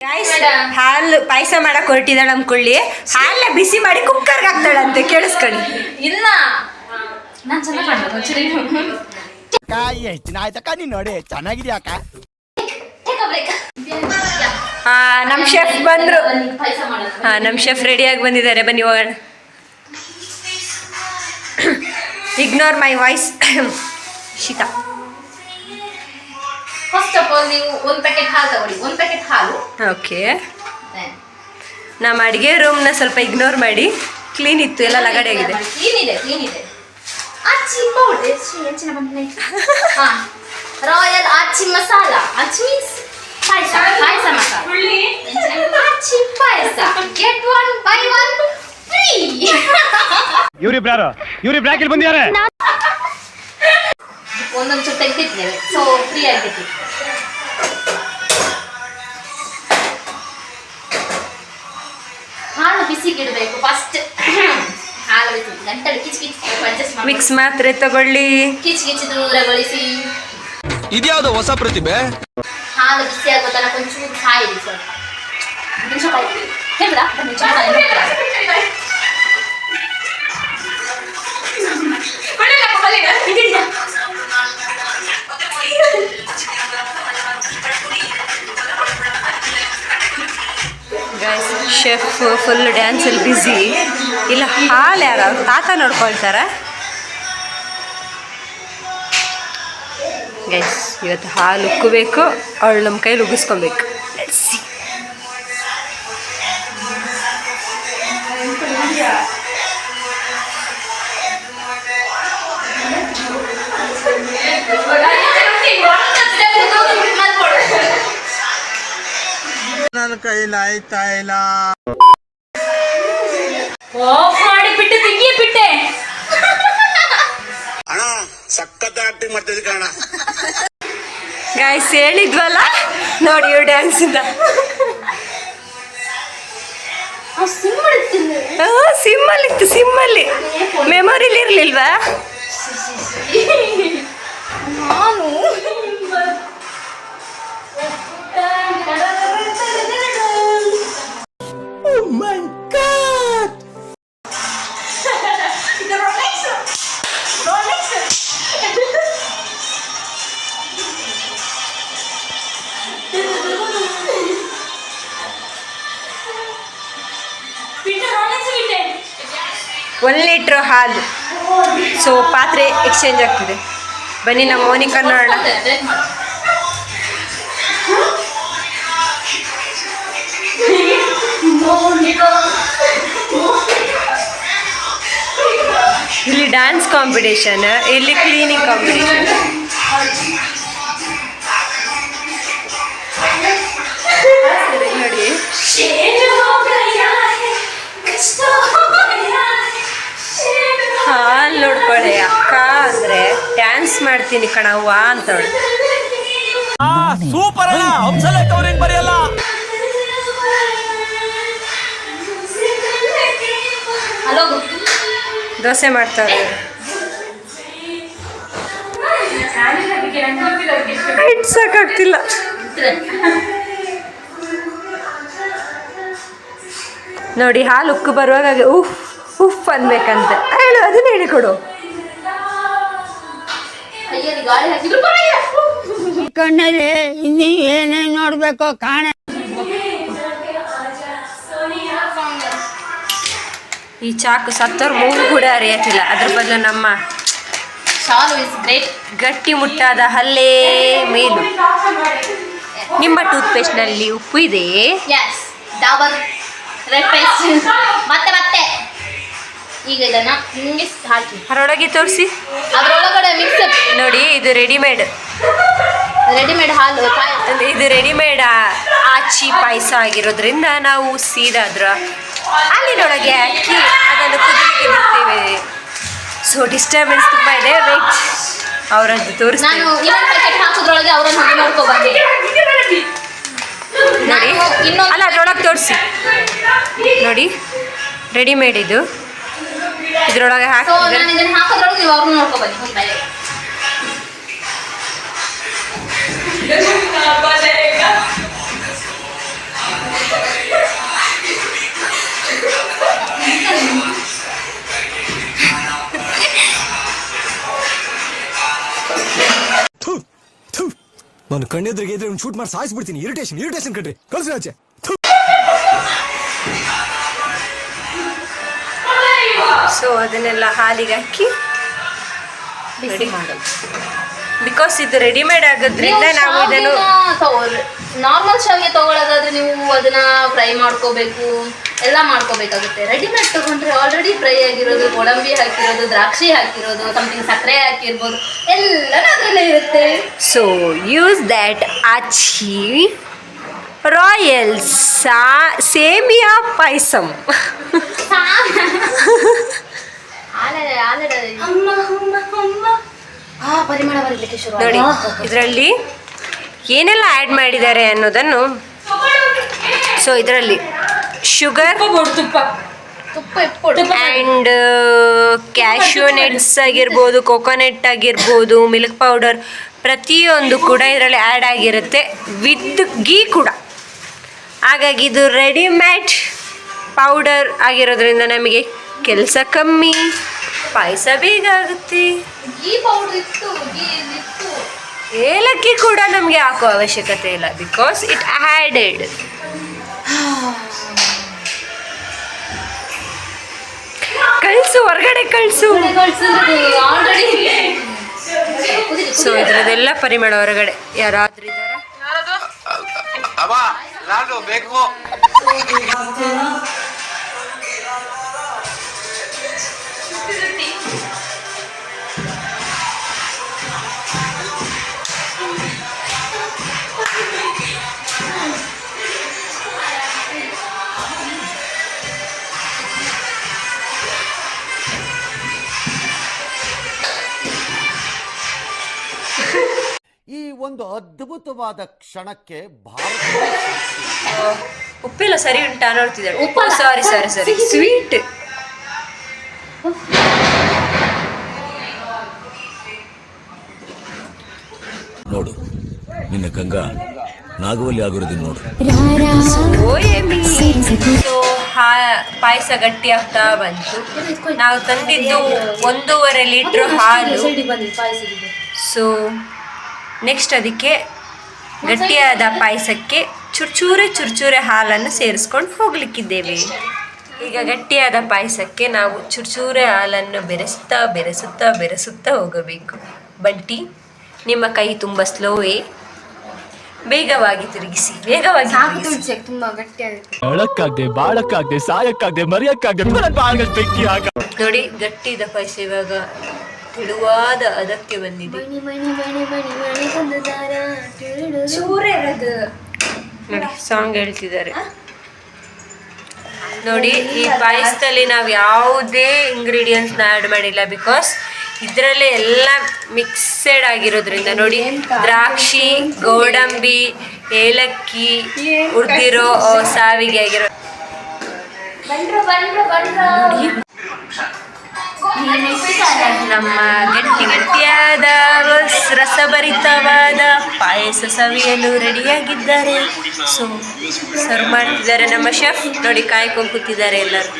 Guys ಹಾಲು ಪಾಯಸ ಮಾಡಕ್ ಹೊರಟಿದ್ದಾಳೆ ನಮ್ ಕೊಳ್ಳಿ ಹಾಲ ಬಿಸಿ ಮಾಡಿ ಕುಕ್ಕರ್ಗೆ ಹಾಕ್ತಾಳಂತೆ ಕೇಳಿಸ್ಕೊಳ್ಳಿ. ಇಲ್ಲ. ನಾನ್ ಎಷ್ಟು ದಿನ ಆಯ್ತಕ್ಕ ನೀನ್ ನೋಡಿ ಚೆನ್ನಾಗಿದ್ಯಾ ಅಕ್ಕ? ಆ ನಮ್ ಶೆಫ್ ಬಂದ್ರು. ಹಾ ನಮ್ ಶೆಫ್ ರೆಡಿಯಾಗಿ ಬಂದಿದ್ದಾರೆ ಬನ್ನಿ ಹೋಗೋಣ. ಇಗ್ನೋರ್ ಮೈ ವಾಯ್ಸ್ ಶಿತಾ. ಫಸ್ಟ್ ಆಫ್ ಆಲ್ ನೀವು ಒಂದು ಪ್ಯಾಕೆಟ್ ಹಾಲು ತಗೊಳ್ಳಿ. ಒಂದು ಪ್ಯಾಕೆಟ್ ಹಾಲು. ಓಕೆ ನಮ್ಮ ಅಡುಗೆ ರೂಮ್ನ ಸ್ವಲ್ಪ ಇಗ್ನೋರ್ ಮಾಡಿ. ಕ್ಲೀನ್ ಇತ್ತು ಎಲ್ಲ ಲಗಡೆ ಆಗಿದೆ. ಕ್ಲೀನ್ ಇದೆ ಕ್ಲೀನ್ ಇದೆ. ಆಚಿ ಪೌಡರ್ ಹೆಚ್ಚಿನ ಬಂದಿದೆ ಹಾ. ರಾಯಲ್ ಆಚಿ ಮಸಾಲ. ಆಚಿ ಮೀನ್ಸ್ ಪಾಯಸ ಪಾಯಸ ಮಸಾಲ. ಆಚಿ ಪಾಯಸ. Get one buy one free ಇವ್ರಿಬ್ರು ಯಾರು? ಇವ್ರಿಬ್ರು ಯಾಕೆ ಇಲ್ಲಿ ಬಂದಿದ್ದಾರೆ? ಒಂದೊಂದು ತೆಗೆದಿದ್ದೇವೆ ಸೊ ಫ್ರೀ ಆಗಿತ್ತು ಹಾಲು ಬಿಸಿಗಿಡಬೇಕು ಫಸ್ಟ್ ಹಾಲು ಬಿಸಿ. ಗಂಟಲು ಕಿಚ್ ಕಿಚ್ ಮಿಕ್ಸ್ ಮಾತ್ರ ತಗೊಳ್ಳಿ. ಕಿಚ್ ಕಿಚ್ ದೂರಗೊಳಿಸಿ ಇದ್ಯಾವುದು ಹೊಸ ಪ್ರತಿಭೆ? ಹಾಲು ಬಿಸಿ ಆಗೋ ತನಕ ಒಂಚೂರು ಕಾಯಿರಿ ಸ್ವಲ್ಪ. ಮೆಣಸಿನಕಾಯಿ ಹೇಳ್ಬಿಡ? ಮೆಣಸಿನಕಾಯಿ ಶೆಫ್ ಫುಲ್ ಡ್ಯಾನ್ಸಲ್ಲಿ ಬ್ಯುಸಿ ಇಲ್ಲ, ಹಾಲು ಯಾರು? ತಾತ ನೋಡ್ಕೊಳ್ತಾರೆ. ಗೈಸ್ ಇವತ್ತು ಹಾಲು ಉಕ್ಕಬೇಕು ಅವಳು ನಮ್ಮ ಕೈಲಿ ಉಗಿಸ್ಕೊಬೇಕು. ನನ್ನ ಕೈಲಾಯ್ತಾ ಇಲ್ಲ. ಆಫ್ ಮಾಡಿ ಬಿಟ್ಟು ತಿಂಗಿ ಬಿಟ್ಟೆ. ಅಣ್ಣ ಸಖತ್ ಆಕ್ಟಿಂಗ್ ಮಾಡ್ತಿದ್ದೆ ಕಣ ಗಾಯ್ಸ್ ಹೇಳಿದ್ವಲ್ಲ? ನೋಡಿ ಇವ್ರು ಡ್ಯಾನ್ಸಿಂದ ಸಿಮ್ಮಲ್ಲಿ ಇತ್ತು ಸಿಮ್ಮಲ್ಲಿ ಮೆಮೊರಿಲಿ ಇರ್ಲಿಲ್ವಾ? ನಾನು ಹಾಲು. ಸೊ ಪಾತ್ರೆ ಎಕ್ಸ್ಚೇಂಜ್ ಆಗ್ತಿದೆ. ಬನ್ನಿ ನಮ್ಮ ಮೋನಿಕಾ ನೋಡೋಣ ಇಲ್ಲಿ ಡ್ಯಾನ್ಸ್ ಕಾಂಪಿಟೇಷನ್ ಇಲ್ಲಿ ಕ್ಲೀನಿಂಗ್ ಕಾಂಪಿಟೇಷನ್ ನೋಡಿ ಡ್ಯಾನ್ಸ್ ಮಾಡ್ತೀನಿ ಕಣವ್ವ ಅಂತವಳು. ಸೂಪರ್ ಬರೆಯಲ್ಲ. ಹಲೋ ದೋಸೆ ಮಾಡ್ತಾವ್ರೆ. ಇಟ್ಸಕ್ಕಾಗ್ತಿಲ್ಲ ನೋಡಿ ಹಾಲು ಉಕ್ಕು ಬರುವಾಗ ಉಫ್ ಉಫ್ ಅನ್ಬೇಕಂತೆ. ಹೇಳು ಅದನ್ನ ಹೇಳಿಕೊಡು ಗಾಳಿ ಹಾಕಿದ್ರು ಪರವಾಗಿಲ್ಲ. ಕಣ್ಣಲ್ಲಿ ಇನ್ನೀ ಏನೇನ್ ನೋಡಬೇಕು ಕಾಣ. ಈ ಚಾಕು ಸತ್ತೋರ್ ಮೂರು ಕೂಡ ಅರಿಯತ್ತಿಲ್ಲ. ಅದ್ರ ಬದಲು ನಮ್ಮ ಶಾಲು ಇಸ್ ಗ್ರೇಟ್ ಗಟ್ಟಿ ಮುಟ್ಟಾದ ಹಲ್ಲೇ ಮೇಲು. ನಿಮ್ಮ ಟೂತ್ಪೇಸ್ಟ್ನಲ್ಲಿ ಉಪ್ಪು ಇದೆ? ಡಬಲ್ ರೆಡ್ ಪೇಸ್ಟ್ ಮತ್ತೆ ಈಗ ಇದನ್ನ ಮಿಕ್ಸ್ ಹಾಕಿ. ಅದರೊಳಗೆ ತೋರಿಸಿ. ಅದ್ರೊಳಗಡೆ ಮಿಕ್ಸ್ ನೋಡಿ ಇದು ರೆಡಿಮೇಡ್ ರೆಡಿಮೇಡ್ ಹಾಲು ಇದು ರೆಡಿಮೇಡ್ ಆಚಿ ಪಾಯಸ ಆಗಿರೋದ್ರಿಂದ ನಾವು ಸೀದಾ ಅಲ್ಲಿನೊಳಗೆ ಹಾಲಿನೊಳಗೆ ಹಾಕಿ ಅದನ್ನು ಕುದಿಲಿಕ್ಕೆ ಬಿಡ್ತೇವೆ. ಸೊ ಡಿಸ್ಟರ್ಬೆನ್ಸ್ ತುಂಬ ಇದೆ. ವೇಟ್ ಅವರದ್ದು ನಾನು ತೋರಿಸ್ತೀನಿ ಇನ್ನೊಂದು ಪ್ಯಾಕೆಟ್ ಹಾಕೋದ್ರೊಳಗೆ ಅವ್ರನ್ನ ಹೋಗಿ ನೋಡಿ. ಇನ್ನೊಂದು ಅಲ್ಲ ಅದ್ರೊಳಗೆ ತೋರಿಸಿ. ನೋಡಿ ರೆಡಿಮೇಡ್ ಇದು. ಇದ್ರೊಳಗೆ ಹಾಕಿ ಹಾಕೋದ್ರೊಳಗೆ ಇವಾಗ ನೋಡ್ಕೊಬನ್ನಿ ಹೊಲ್ದಾಗ ನಾನು ಕಣ್ಣೆದ್ರಿಗೆ ಇದ್ರೆ ಶೂಟ್ ಮಾಡಿ ಸಾಯಿಸ್ಬಿಡ್ತೀನಿ. ಇರಿಟೇಷನ್ ಇರಿಟೇಷನ್ ಕಟ್ರಿ ಕಳ್ಸಿ ಆಚೆ. ಅದನ್ನೆಲ್ಲ ಹಾಲಿಗೆ ಹಾಕಿ ರೆಡಿ ಮಾಡೋದು ಬಿಕಾಸ್ ಇದು ರೆಡಿಮೇಡ್ ಆಗೋದ್ರಿಂದ ನಾವು ಇದನ್ನು ನಾರ್ಮಲ್ ಶಾವಿಗೆ ತಗೊಳ್ಳೋದಾದ್ರೆ ನೀವು ಅದನ್ನ ಫ್ರೈ ಮಾಡ್ಕೋಬೇಕು ಎಲ್ಲ ಮಾಡ್ಕೋಬೇಕಾಗುತ್ತೆ. ರೆಡಿಮೇಡ್ ತಗೊಂಡ್ರೆ ಆಲ್ರೆಡಿ ಫ್ರೈ ಆಗಿರೋದು ಗೋಡಂಬಿ ಹಾಕಿರೋದು ದ್ರಾಕ್ಷಿ ಹಾಕಿರೋದು ಸಮಥಿಂಗ್ ಸಕ್ಕರೆ ಹಾಕಿರ್ಬೋದು ಎಲ್ಲ ಅದರಲ್ಲೇ ಇರುತ್ತೆ. So use that Aachi royal ಸಾ ಸೇಮಿಯಾ ಪಾಯಸಮ್ ಆ ಪರಿಮಳ ಬರಲಿಕ್ಕೆ ಶುರು ನೋಡಿ ಇದರಲ್ಲಿ ಏನೆಲ್ಲ ಆ್ಯಡ್ ಮಾಡಿದ್ದಾರೆ ಅನ್ನೋದನ್ನು ಸೊ ಇದರಲ್ಲಿ ಶುಗರ್ ತುಪ್ಪ ಆ್ಯಂಡ್ ಕ್ಯಾಶ್ಯೂ ನೆಟ್ಸ್ ಆಗಿರ್ಬೋದು ಕೊಕೊನೆಟ್ ಆಗಿರ್ಬೋದು ಮಿಲ್ಕ್ ಪೌಡರ್ ಪ್ರತಿಯೊಂದು ಕೂಡ ಇದರಲ್ಲಿ ಆ್ಯಡ್ ಆಗಿರುತ್ತೆ ವಿತ್ ಗೀ ಕೂಡ. ಹಾಗಾಗಿ ಇದು ರೆಡಿಮೇಡ್ ಪೌಡರ್ ಆಗಿರೋದ್ರಿಂದ ನಮಗೆ ಕೆಲಸ ಕಮ್ಮಿ ಪಾಯಸ ಬೇಗ ಆಗುತ್ತೆ. ಏಲಕ್ಕಿ ಕೂಡ ನಮಗೆ ಹಾಕೋ ಅವಶ್ಯಕತೆ ಇಲ್ಲ ಬಿಕಾಸ್ ಇಟ್ ಆ್ಯಡೆಡ್ ಕಳಿಸು ಹೊರಗಡೆ ಕಳಿಸು. ಸೊ ಇದರದೆಲ್ಲ ಪರಿಮಳ ಹೊರಗಡೆ. ಯಾರಾದ್ರೂ ಇದ್ದಾರಾ? ಅವ ನಾನು ಬೇಕು. ಒಂದು ಅದ್ಭುತವಾದ ಕ್ಷಣಕ್ಕೆ ಭಾರತ ಉಪ್ಪಿಲ್ಲ ಸರಿ ಉಂಟಾ ನೋಡ್ತಿದ್ದಾರೆ ಉಪ್ಪು ಸಾರಿ ಸಾರಿ ಸಾರಿ. ಸ್ವೀಟ್ ನೋಡು ನಿನ್ನ ಗಂಗಾ ನಾಗವಲ್ಲಿ ಆಗಿರೋದನ್ನ ನೋಡು. ಸೊ ಹಾ ಪಾಯಸ ಗಟ್ಟಿ ಆಗ್ತಾ ಬಂತು. ನಾವು ತಂದಿದ್ದು ಒಂದೂವರೆ ಲೀಟ್ರ್ ಹಾಲು. ಸೊ ನೆಕ್ಸ್ಟ್ ಅದಕ್ಕೆ ಗಟ್ಟಿಯಾದ ಪಾಯಸಕ್ಕೆ ಚುರ್ಚೂರೆ ಚುರ್ಚೂರೆ ಹಾಲನ್ನು ಸೇರಿಸ್ಕೊಂಡು ಹೋಗ್ಲಿಕ್ಕಿದ್ದೇವೆ. ಈಗ ಗಟ್ಟಿಯಾದ ಪಾಯಸಕ್ಕೆ ನಾವು ಚುರ್ಚೂರೆ ಹಾಲನ್ನು ಬೆರೆಸುತ್ತಾ ಬೆರೆಸುತ್ತಾ ಬೆರೆಸುತ್ತಾ ಹೋಗಬೇಕು. ಬಂಟಿ ನಿಮ್ಮ ಕೈ ತುಂಬ ಸ್ಲೋವೇ. ಬೇಗವಾಗಿ ತಿರುಗಿಸಿ ವೇಗವಾಗಿ ಅಳಕ್ಕಾಗ್ದೆ ಬಾಳಕ್ಕಾಗ್ದೆ ಸಾಯಕ್ಕಾಗ್ದೆ ಮರಿಯಕ್ಕಾಗ್ದೆ ನೋಡಿ ಗಟ್ಟಿದ ಪಾಯಸ ಇವಾಗ ತೆಳುವಾದ ಅದಕ್ಕೆ ಬಂದಿದೆ. ನೋಡಿ ಸಾಂಗ್ ಹೇಳ್ತಿದ್ದಾರೆ. ನೋಡಿ ಈ ಪಾಯಸದಲ್ಲಿ ನಾವು ಯಾವುದೇ ಇಂಗ್ರೀಡಿಯೆಂಟ್ಸ್ನ ಆ್ಯಡ್ ಮಾಡಿಲ್ಲ ಬಿಕಾಸ್ ಇದರಲ್ಲೇ ಎಲ್ಲ ಮಿಕ್ಸೆಡ್ ಆಗಿರೋದ್ರಿಂದ ನೋಡಿ ದ್ರಾಕ್ಷಿ ಗೋಡಂಬಿ ಏಲಕ್ಕಿ ಉರ್ದಿರೋ ಸಾವಿಗೆ ಆಗಿರೋ ಬಂದ್ರು ಬಂದ್ರು ಬಂದ್ರು. ನಮ್ಮ ಗಟ್ಟಿ ಗಟ್ಟಿಯಾದ ರಸ್- ರಸಭರಿತವಾದ ಪಾಯಸ ಸವಿಯಲು ರೆಡಿಯಾಗಿದ್ದಾರೆ. ಸೊ ಸರ್ವ್ ಮಾಡ್ತಿದ್ದಾರೆ ನಮ್ಮ ಶೆಫ್ ನೋಡಿ ಕಾಯ್ಕೊಂಡು ಕೂತಿದ್ದಾರೆ ಎಲ್ಲರೂ.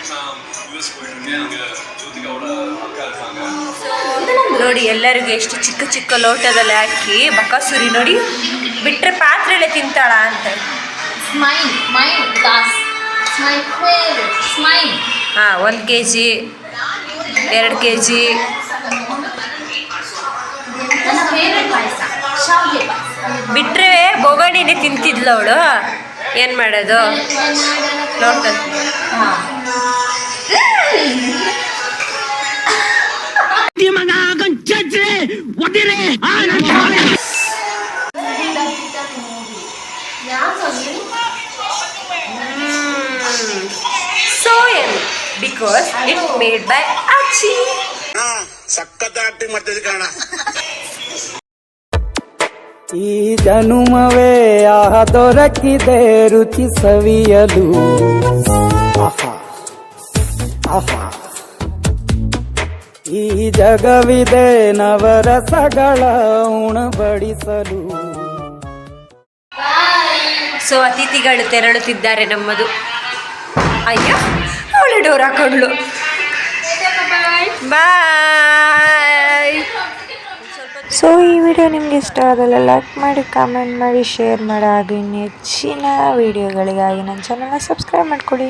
ನೋಡಿ ಎಲ್ಲರಿಗೂ ಎಷ್ಟು ಚಿಕ್ಕ ಚಿಕ್ಕ ಲೋಟದಲ್ಲಿ ಹಾಕಿ ಬಕಾಸುರಿ ನೋಡಿ. ಬಿಟ್ಟರೆ ಪಾತ್ರೆಲೆ ತಿಂತಾಳ ಅಂತ. ಹಾಂ ಒಂದು ಕೆ ಜಿ ಎರಡು ಕೆ ಜಿ ಬಿಟ್ಟರೆ ಬೊಗಣಿನೇ ತಿಂತಿದ್ಲು ಅವಳು. ಏನು ಮಾಡೋದು? ನೋಡ್ತಾ so because it made by Aachi ಹಾ ಸಖತ್ ಆಕ್ಟಿಂಗ್ ಮಾಡ್ತಿದ್ದೆ ಕಾರಣ ಈ ಜನುಮವೇ ಆಹ ದೊರಕಿದೆ ರುಚಿ ಸವಿಯಲು. ಆಹಾ ಆಹಾ. ಈ ಜಗವಿದೆ ನವರಸಗಳ ಉಣಬಡಿಸಲು. ಸೊ ಅತಿಥಿಗಳು ತೆರಳುತ್ತಿದ್ದಾರೆ ನಮ್ಮದು. ಅಯ್ಯ. ಅವಳು ಡೋರ್ ಹಾಕೊಂಡ್ಳು. ಬಾಯ್. ಸೊ ಈ ವಿಡಿಯೋ ನಿಮಗೆ ಇಷ್ಟ ಆದಲ್ಲ ಲೈಕ್ ಮಾಡಿ ಕಾಮೆಂಟ್ ಮಾಡಿ ಶೇರ್ ಮಾಡಿ ಹಾಗೆ ಹೆಚ್ಚಿನ ವಿಡಿಯೋಗಳಿಗಾಗಿ ನನ್ನ ಚಾನಲ್ನ ಸಬ್ಸ್ಕ್ರೈಬ್ ಮಾಡ್ಕೊಳ್ಳಿ